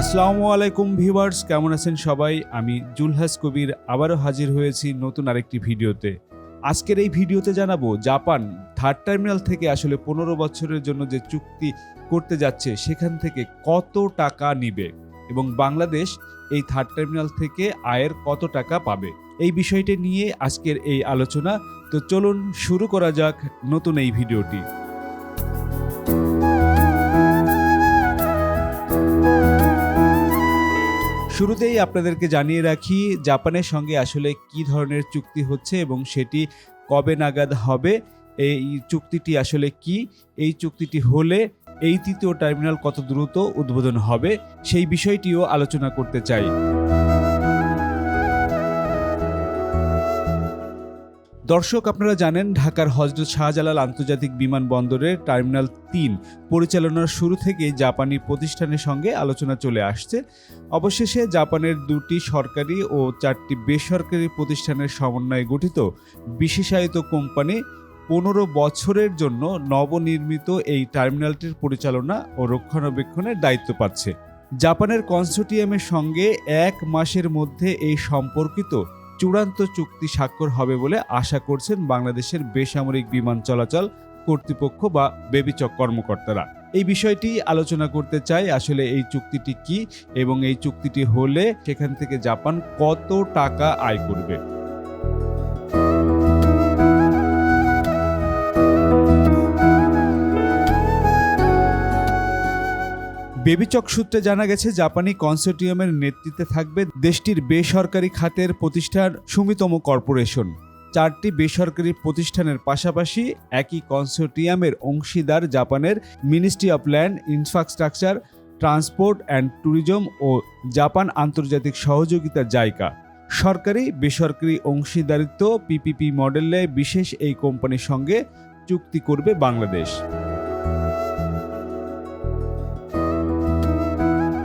আসসালামু আলাইকুম ভিউয়ার্স, কেমন আছেন সবাই? আমি জুলহাস কবির আবারও হাজির হয়েছি নতুন আরেকটি ভিডিওতে। আজকের এই ভিডিওতে জানাব, জাপান থার্ড টার্মিনাল থেকে আসলে পনেরো বছরের জন্য যে চুক্তি করতে যাচ্ছে, সেখান থেকে কত টাকা নিবে এবং বাংলাদেশ এই থার্ড টার্মিনাল থেকে আয়ের কত টাকা পাবে? এই বিষয়টি নিয়ে আজকের এই আলোচনা। তো চলুন শুরু করা যাক নতুন এই ভিডিওটি। শুরুতেই আপনাদেরকে জানিয়ে রাখি, জাপানের সঙ্গে আসলে কি ধরনের চুক্তি হচ্ছে এবং সেটি কবে নাগাদ হবে, এই চুক্তিটি আসলে কি, এই চুক্তিটি হলে এই তৃতীয় টার্মিনাল কত দ্রুত উদ্বোধন হবে, সেই বিষয়টিও আলোচনা করতে চাই। দর্শক, আপনারা জানেন ঢাকার হজরত শাহজালাল আন্তর্জাতিক বিমানবন্দরের টার্মিনাল তিন পরিচালনার শুরু থেকে জাপানি প্রতিষ্ঠানের সঙ্গে আলোচনা চলে আসছে। অবশেষে জাপানের দুটি সরকারি ও চারটি বেসরকারি প্রতিষ্ঠানের সমন্বয়ে গঠিত বিশেষায়িত কোম্পানি পনেরো বছরের জন্য নবনির্মিত এই টার্মিনালটির পরিচালনা ও রক্ষণাবেক্ষণের দায়িত্ব পাচ্ছে। জাপানের কনসোর্টিয়ামের সঙ্গে এক মাসের মধ্যে এই সম্পর্কিত চূড়ান্ত চুক্তি স্বাক্ষর হবে বলে আশা করছেন বাংলাদেশের বেসামরিক বিমান চলাচল কর্তৃপক্ষ বা বেবিচক কর্মকর্তারা। এই বিষয়টি আলোচনা করতে চাই, আসলে এই চুক্তিটি কি এবং এই চুক্তিটি হলে সেখান থেকে জাপান কত টাকা আয় করবে। বেবিচক সূত্রে জানা গেছে, জাপানি কনসোর্টিয়ামের নেতৃত্বে থাকবে দেশটির বেসরকারি খাতের প্রতিষ্ঠান সুমিতম কর্পোরেশন। চারটি বেসরকারি প্রতিষ্ঠানের পাশাপাশি একই কনসোর্টিয়ামের অংশীদার জাপানের ministry of land, infrastructure, transport and tourism O Japan আন্তর্জাতিক সহযোগিতা জায়গা সরকারি বেসরকারি অংশীদারিত্ব পিপিপি মডেলে বিশেষ এই কোম্পানির সঙ্গে চুক্তি করবে বাংলাদেশ।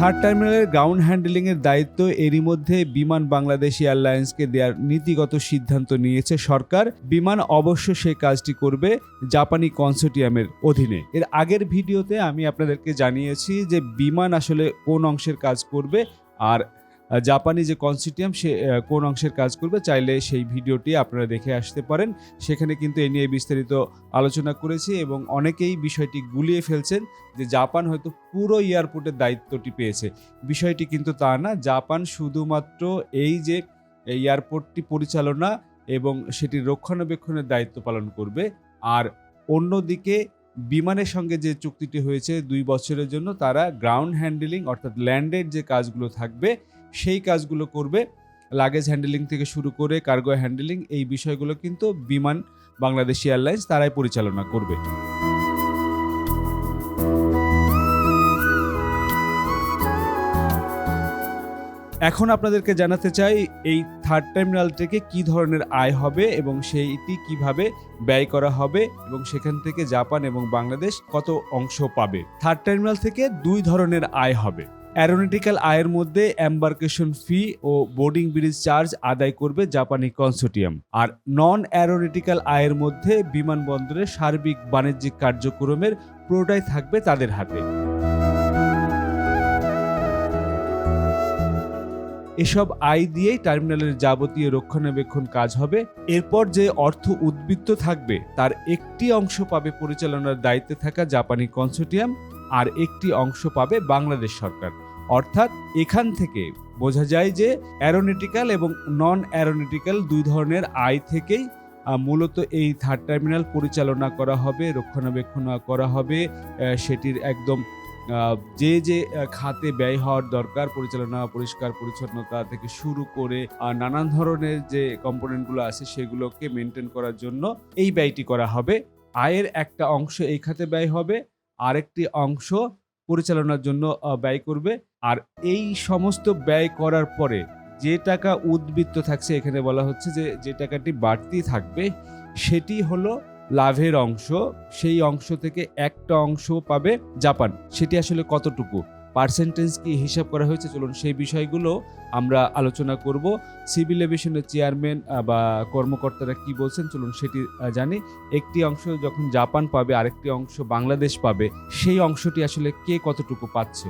থার্ড টার্মিনালের গ্রাউন্ড হ্যান্ডেলিংয়ের দায়িত্ব এরই মধ্যে বিমান বাংলাদেশ এয়ারলাইন্সকে দেওয়ার নীতিগত সিদ্ধান্ত নিয়েছে সরকার। বিমান অবশ্য সেই কাজটি করবে জাপানি কনসোটিয়ামের অধীনে। এর আগের ভিডিওতে আমি আপনাদেরকে জানিয়েছি যে বিমান আসলে কোন অংশের কাজ করবে আর জাপানি যে কনসোর্টিয়াম সে কোন অংশের কাজ করবে চাইলে সেই ভিডিওটি আপনারা দেখে আসতে পারেন। সেখানে কিন্তু এ নিয়ে বিস্তারিত আলোচনা করেছি এবং অনেকেই বিষয়টি গুলিয়ে ফেলছেন যে জাপান হয়তো পুরো এয়ারপোর্টের দায়িত্বটি পেয়েছে। বিষয়টি কিন্তু তা না, জাপান শুধুমাত্র এই যে এয়ারপোর্টটি পরিচালনা এবং সেটি রক্ষণাবেক্ষণের দায়িত্ব পালন করবে, আর অন্যদিকে বিমানের সঙ্গে যে চুক্তিটি হয়েছে দুই বছরের জন্য, তারা গ্রাউন্ড হ্যান্ডেলিং অর্থাৎ ল্যান্ডের যে কাজগুলো থাকবে সেই কাজগুলো করবে। লাগেজ হ্যান্ডেলিং থেকে শুরু করে কার্গো হ্যান্ডেলিং এই বিষয়গুলো কিন্তু বিমান, বাংলাদেশ এয়ারলাইন্স তারাই পরিচালনা করবে। এখন আপনাদেরকে জানাতে চাই, এই থার্ড টার্মিনাল থেকে কি ধরনের আয় হবে এবং সেইটি কীভাবে ব্যয় করা হবে এবং সেখান থেকে জাপান এবং বাংলাদেশ কত অংশ পাবে? থার্ড টার্মিনাল থেকে দুই ধরনের আয় হবে। অ্যারোনটিক্যাল আয়ের মধ্যে অ্যাম্বার্কেশন ফি ও বোর্ডিং ব্রিজ চার্জ আদায় করবে জাপানি কনসোটিয়াম আর নন অ্যারোনটিক্যাল আয়ের মধ্যে বিমানবন্দরের সার্বিক বাণিজ্যিক কার্যক্রমের পুরোটাই থাকবে তাদের হাতে। এসব আয় দিয়েই টার্মিনালের যাবতীয় রক্ষণাবেক্ষণ কাজ হবে। এরপর যে অর্থ উদ্বৃত্ত থাকবে, তার একটি অংশ পাবে পরিচালনার দায়িত্বে থাকা জাপানি কনসোটিয়াম আর একটি অংশ পাবে বাংলাদেশ সরকার। অর্থাৎ এখান থেকে বোঝা যায় যে অ্যারোনেটিক্যাল এবং নন অ্যারোনেটিক্যাল দুই ধরনের আয় থেকেই মূলত এই থার্ড টার্মিনাল পরিচালনা করা হবে, রক্ষণাবেক্ষণ করা হবে সেটির একদম যে যে খাতে ব্যয় হওয়ার দরকার, পরিচালনা, পরিষ্কার, পরিচ্ছন্নতা থেকে শুরু করে নানান ধরনের যে কম্পোনেন্টগুলো আছে সেগুলোকে মেনটেন করার জন্য এই ব্যয়টি করা হবে। আয়ের একটা অংশ এই খাতে ব্যয় হবে, আরেকটি অংশ পরিচালনার জন্য ব্যয় করবে। আর এই সমস্ত ব্যয় করার পরে যে টাকা উদ্বৃত্ত থাকছে, এখানে বলা হচ্ছে যে যে টাকাটি বাড়তি থাকবে, সেটি হলো লাভের অংশ। সেই অংশ থেকে একটা অংশ পাবে জাপান। সেটি আসলে কতটুকু? পার্সেন্টেজ কি হিসাব করা হয়েছে? চলুন সেই বিষয়গুলো আমরা আলোচনা করব। সিভিল এভিয়েশনের চেয়ারম্যান বা কর্মকর্তারা কি বলছেন, চলুন সেটি জানি। একটি অংশ যখন জাপান পাবে, আরেকটি অংশ বাংলাদেশ পাবে, সেই অংশটি আসলে কে কতটুকু পাচ্ছে?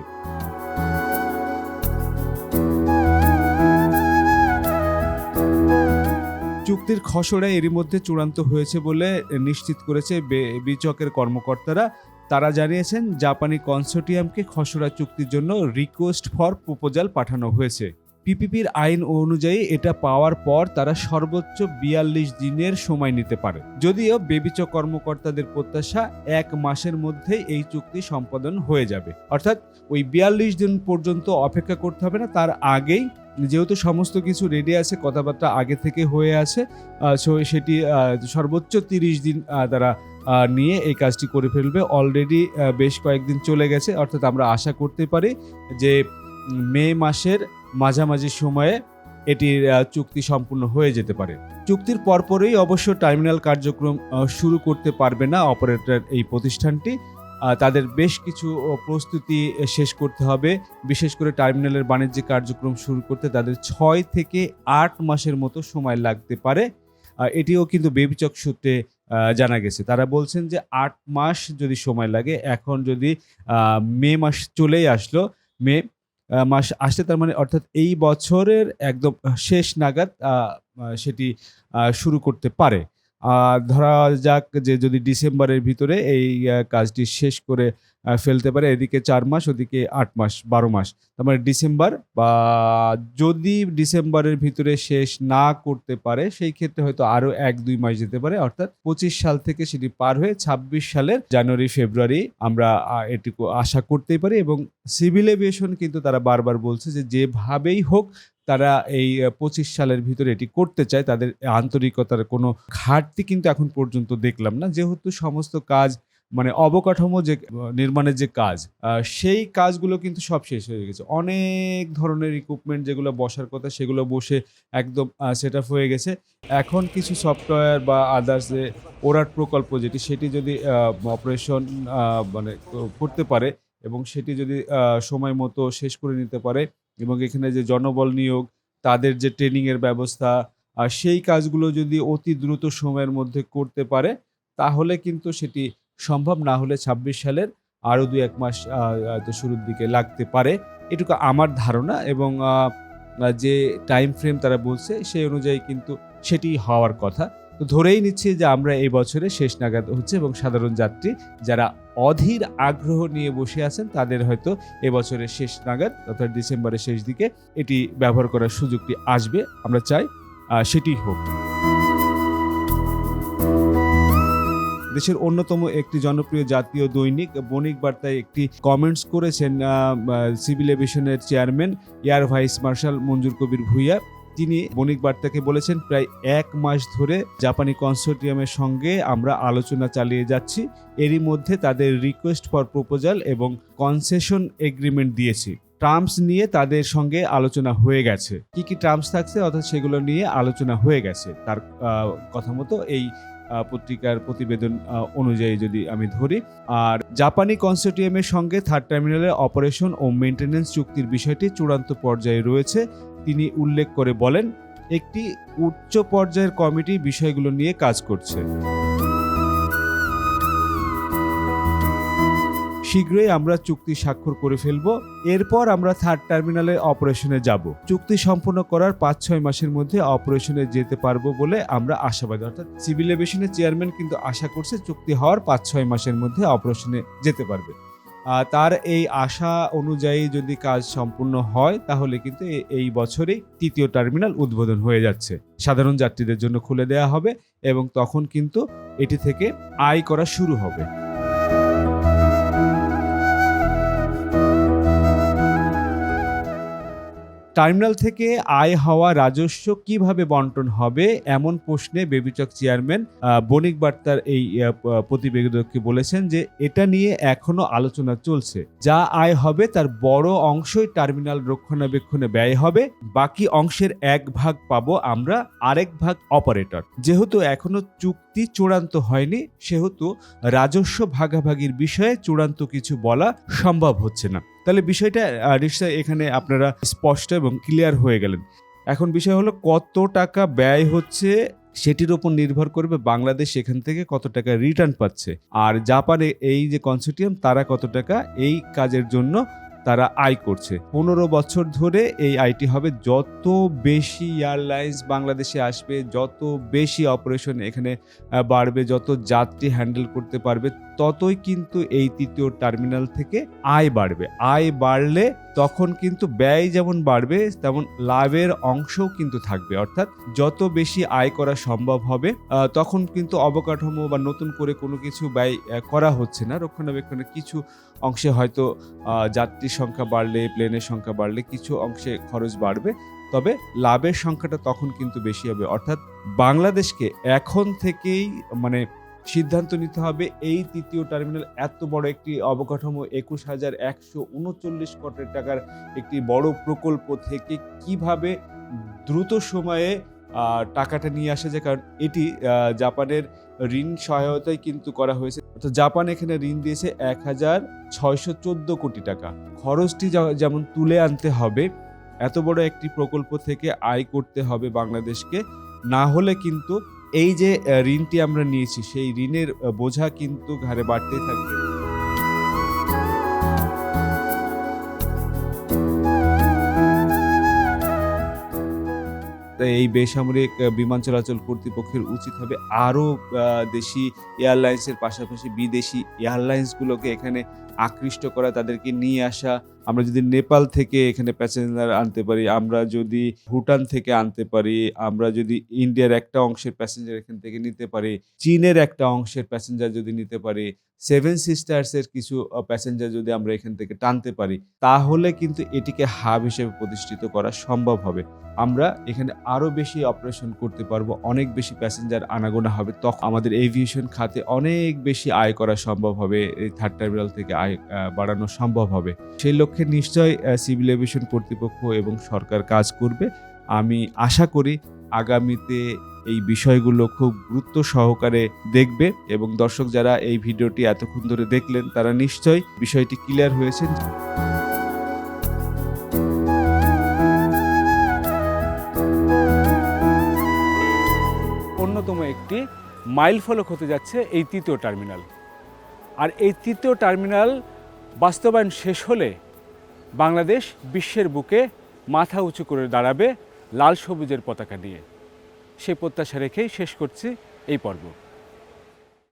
চুক্তির খসড়া এরই মধ্যে চূড়ান্ত হয়েছে বলে নিশ্চিত করেছে বিচকের কর্মকর্তারা। তারা জানিয়েছেন, জাপানি কনসোর্টিয়ামকে খসড়া চুক্তির জন্য রিকোয়েস্ট ফর প্রপোজাল পাঠানো হয়েছে। পিপিপির আইন অনুযায়ী এটা পাওয়ার পর তারা সর্বোচ্চ বিয়াল্লিশ দিনের সময় নিতে পারে। যদিও বেবিচক কর্মকর্তাদের প্রত্যাশা এক মাসের মধ্যেই এই চুক্তি সম্পাদন হয়ে যাবে। অর্থাৎ ওই বিয়াল্লিশ দিন পর্যন্ত অপেক্ষা করতে হবে না, তার আগেই যেহেতু সমস্ত কিছু রেডি আছে, কথাবার্তা আগে থেকে হয়ে আছে সেটি সর্বোচ্চ তিরিশ দিন তারা নিয়ে এই কাজটি করে ফেলবে। অলরেডি বেশ কয়েকদিন চলে গেছে, অর্থাৎ আমরা আশা করতে পারি যে, মে মাসের মাঝামাঝি সময়ে এটির চুক্তি সম্পূর্ণ হয়ে যেতে পারে। চুক্তির পরপরই অবশ্য টার্মিনাল কার্যক্রম শুরু করতে পারবে না অপারেটর এই প্রতিষ্ঠানটি। তাদের বেশ কিছু প্রস্তুতি শেষ করতে হবে। বিশেষ করে টার্মিনালের বাণিজ্যিক কার্যক্রম শুরু করতে তাদের ছয় থেকে আট মাসের মতো সময় লাগতে পারে। এটিও কিন্তু বেবিচক সূত্রে জানা গেছে। তারা বলছেন যে আট মাস যদি সময় লাগে, এখন যদি মে মাস চলেই আসলো, মে মাস আসলে তার মানে অর্থাৎ এই বছরের একদম শেষ নাগাদ সেটি শুরু করতে পারে। ধরা যাক যে যদি ডিসেম্বরের ভিতরে এই কাজটি শেষ করে ফেলতে পারে, এদিকে চার মাস, ওদিকে আট মাস, বারো মাস। তার মানে ডিসেম্বর বা যদি ডিসেম্বরের ভিতরে শেষ না করতে পারে, সেই ক্ষেত্রে হয়তো আরও এক, দুই মাস যেতে পারে। অর্থাৎ পঁচিশ সাল থেকে সেটি পার হয়ে ছাব্বিশ সালের জানুয়ারি, ফেব্রুয়ারি আমরা এটুকু আশা করতেই পারি এবং সিভিল এভিয়েশন কিন্তু তারা বারবার বলছে যে যেভাবেই হোক তারা এই পঁচিশ সালের ভিতরে এটি করতে চায়, তাদের আন্তরিকতার কোনো ঘাটতি কিন্তু এখন পর্যন্ত দেখলাম না। যেহেতু সমস্ত কাজ মানে অবকাঠামো যে, নির্মাণের যে কাজ সেই কাজগুলো কিন্তু সব শেষ হয়ে গেছে। অনেক ধরনের ইকুইপমেন্ট যেগুলো বসার কথা, সেগুলো বসে একদম সেট আপ হয়ে গেছে। এখন কিছু সফটওয়্যার বা আদার্স যে ওরাট প্রকল্প যেটি, সেটি যদি অপারেশন মানে করতে পারে এবং সেটি যদি সময় মতো শেষ করে নিতে পারে এবং এখানে যে জনবল নিয়োগ, তাদের যে ট্রেনিংয়ের ব্যবস্থা, আর সেই কাজগুলো যদি অতি দ্রুত সময়ের মধ্যে করতে পারে, তাহলে কিন্তু সেটি সম্ভব না হলে ছাব্বিশ সালের আরও দু এক মাস শুরুর দিকে লাগতে পারে। এটুকু আমার ধারণা এবং যে টাইম ফ্রেম তারা বলছে, সেই অনুযায়ী কিন্তু সেটি হওয়ার কথা। তো ধরেই নিচ্ছি যে আমরা এই বছরে শেষ নাগাদ হচ্ছে এবং সাধারণ যাত্রী যারা অধীর আগ্রহ নিয়ে বসে আছেন, তাদের হয়তো এবছরের শেষ নাগাদ অর্থাৎ ডিসেম্বরের শেষ দিকে এটি ব্যবহার করার সুযোগটি আসবে। আমরা চাই সেটি হোক। দেশের অন্যতম একটি জনপ্রিয় জাতীয় দৈনিক বণিক বার্তায় একটি কমেন্টস করেছেন civil এভিয়েশনের chairman air vice marshal Manzur Kabir Bhuiyan. তিনি বণিক বার্তাকে বলেছেন, প্রায় এক মাস ধরে জাপানি কনসোর্টিয়ামের সঙ্গে আমরা আলোচনা চালিয়ে যাচ্ছি। এরই মধ্যে তাদের রিকোয়েস্ট ফর প্রপোজাল এবং কনসেশন এগ্রিমেন্ট দিয়েছি। টার্মস নিয়ে তাদের সঙ্গে আলোচনা হয়ে গেছে। কি কি টার্মস থাকছে অর্থাৎ সেগুলো নিয়ে আলোচনা হয়ে গেছে। তার কথা মতো এই পত্রিকার প্রতিবেদন অনুযায়ী যদি আমি ধরি। আর জাপানি কনসোর্টিয়ামের সঙ্গে থার্ড টার্মিনালের অপারেশন ও মেনটেন্যান্স চুক্তির বিষয়টি চূড়ান্ত পর্যায়ে রয়েছে। তিনি উল্লেখ করে বলেন, একটি উচ্চ পর্যায়ের কমিটি বিষয়গুলো নিয়ে কাজ করছে। শীঘ্রই আমরা চুক্তি স্বাক্ষর করে ফেলব, এরপর আমরা থার্ড টার্মিনালে অপারেশনে যাব। চুক্তি সম্পন্ন করার পাঁচ ছয় মাসের মধ্যে অপারেশনে যেতে পারব বলে আমরা আশাবাদী। অর্থাৎ সিভিল এভিয়েশনের চেয়ারম্যান কিন্তু আশা করছে চুক্তি হওয়ার পাঁচ ছয় মাসের মধ্যে অপারেশনে যেতে পারবে। তার এই আশা অনুযায়ী যদি কাজ সম্পূর্ণ হয়, তাহলে কিন্তু এই বছরেই তৃতীয় টার্মিনাল উদ্বোধন হয়ে যাচ্ছে। সাধারণ যাত্রীদের জন্য খুলে দেওয়া হবে এবং তখন কিন্তু এটি থেকে আয় করা শুরু হবে। টার্মিনাল থেকে আয় হওয়া রাজস্ব কীভাবে বন্টন হবে এমন প্রশ্নে বেবিচক চেয়ারম্যান বণিক বার্তার এই প্রতিবেদককে বলেছেন যে এটা নিয়ে এখনও আলোচনা চলছে। যা আয় হবে তার বড় অংশই টার্মিনাল রক্ষণাবেক্ষণে ব্যয় হবে, বাকি অংশের এক ভাগ পাবো আমরা আরেক ভাগ অপারেটর। যেহেতু এখনও চুক্তি চূড়ান্ত হয়নি, সেহেতু রাজস্ব ভাগাভাগির বিষয়ে চূড়ান্ত কিছু বলা সম্ভব হচ্ছে না। তাহলে বিষয়টা নিশ্চয় এখানে আপনারা স্পষ্ট এবং ক্লিয়ার হয়ে গেলেন। এখন বিষয় হলো কত টাকা ব্যয় হচ্ছে, সেটির উপর নির্ভর করবে বাংলাদেশ এখান থেকে কত টাকা রিটার্ন পাচ্ছে। আর জাপানে এই যে কনসোর্টিয়াম তারা কত টাকা এই কাজের জন্য তারা আয় করছে। পনেরো বছর ধরে এই আয়টি হবে। যত বেশি এয়ারলাইন্স বাংলাদেশে আসবে, যত বেশি অপারেশন এখানে বাড়বে, যত যাত্রী হ্যান্ডেল করতে পারবে, ততই কিন্তু এই তৃতীয় টার্মিনাল থেকে আয় বাড়বে। আয় বাড়লে তখন কিন্তু ব্যয় যেমন বাড়বে, তেমন লাভের অংশও কিন্তু থাকবে। অর্থাৎ যত বেশি আয় করা সম্ভব হবে তখন কিন্তু অবকাঠামো বা নতুন করে কোনো কিছু ব্যয় করা হচ্ছে না। রক্ষণাবেক্ষণের কিছু অংশে হয়তো যাত্রীর সংখ্যা বাড়লে, প্লেনের সংখ্যা বাড়লে কিছু অংশে খরচ বাড়বে। তবে লাভের সংখ্যাটা তখন কিন্তু বেশি হবে। অর্থাৎ বাংলাদেশকে এখন থেকেই মানে সিদ্ধান্ত নিতে হবে এই তৃতীয় টার্মিনাল এত বড় একটি অবকাঠামো, একুশ হাজার একশো উনচল্লিশ কোটি টাকার একটি বড় প্রকল্প থেকে কীভাবে দ্রুত সময়ে টাকাটা নিয়ে আসা যায়। কারণ এটি জাপানের ঋণ সহায়তায় কিন্তু করা হয়েছে। অর্থাৎ জাপান এখানে ঋণ দিয়েছে এক হাজার ছয়শো চোদ্দ কোটি টাকা। খরচটি যেমন তুলে আনতে হবে, এত বড় একটি প্রকল্প থেকে আয় করতে হবে বাংলাদেশকে। না হলে কিন্তু এই যে ঋণটি আমরা নিয়েছি, সেই ঋণের বোঝা কিন্তু ঘরে বাড়তেই থাকবে। এই বেসামরিক বিমান চলাচল কর্তৃপক্ষের উচিত হবে আরও দেশি এয়ারলাইন্সের পাশাপাশি বিদেশি এয়ারলাইন্সগুলোকে এখানে আকৃষ্ট করা, তাদেরকে নিয়ে আসা। আমরা যদি নেপাল থেকে এখানে প্যাসেঞ্জার আনতে পারি, আমরা যদি ভুটান থেকে আনতে পারি, আমরা যদি ইন্ডিয়ার একটা অংশের প্যাসেঞ্জার এখান থেকে নিতে পারি, চীনের একটা অংশের প্যাসেঞ্জার যদি নিতে পারি, সেভেন সিস্টার্সের কিছু প্যাসেঞ্জার যদি আমরা এখান থেকে টানতে পারি, তাহলে কিন্তু এটিকে হাব হিসেবে প্রতিষ্ঠিত করা সম্ভব হবে। আমরা এখানে আরও বেশি অপারেশন করতে পারব, অনেক বেশি প্যাসেঞ্জার আনাগোনা হবে। তখন আমাদের এভিয়েশন খাতে অনেক বেশি আয় করা সম্ভব হবে, এই থার্ড টার্মিনাল থেকে আয় আহ, বাড়ানো সম্ভব হবে। সেই লক্ষ্যে নিশ্চয় সিভিল এভিয়েশন কর্তৃপক্ষ এবং সরকার কাজ করবে। আমি আশা করি আগামীতে এই বিষয়গুলো খুব গুরুত্ব সহকারে দেখবে এবং দর্শক যারা এই ভিডিওটি এতক্ষণ ধরে দেখলেন তারা নিশ্চয়ই বিষয়টি ক্লিয়ার হয়েছেন। অন্যতম একটি মাইল ফলক হতে যাচ্ছে এই তৃতীয় টার্মিনাল। আর এই তৃতীয় টার্মিনাল বাস্তবায়ন শেষ হলে বাংলাদেশ বিশ্বের বুকে মাথা উঁচু করে দাঁড়াবে লাল সবুজের পতাকা নিয়ে। সেই প্রত্যাশা রেখেই শেষ করছি এই পর্ব।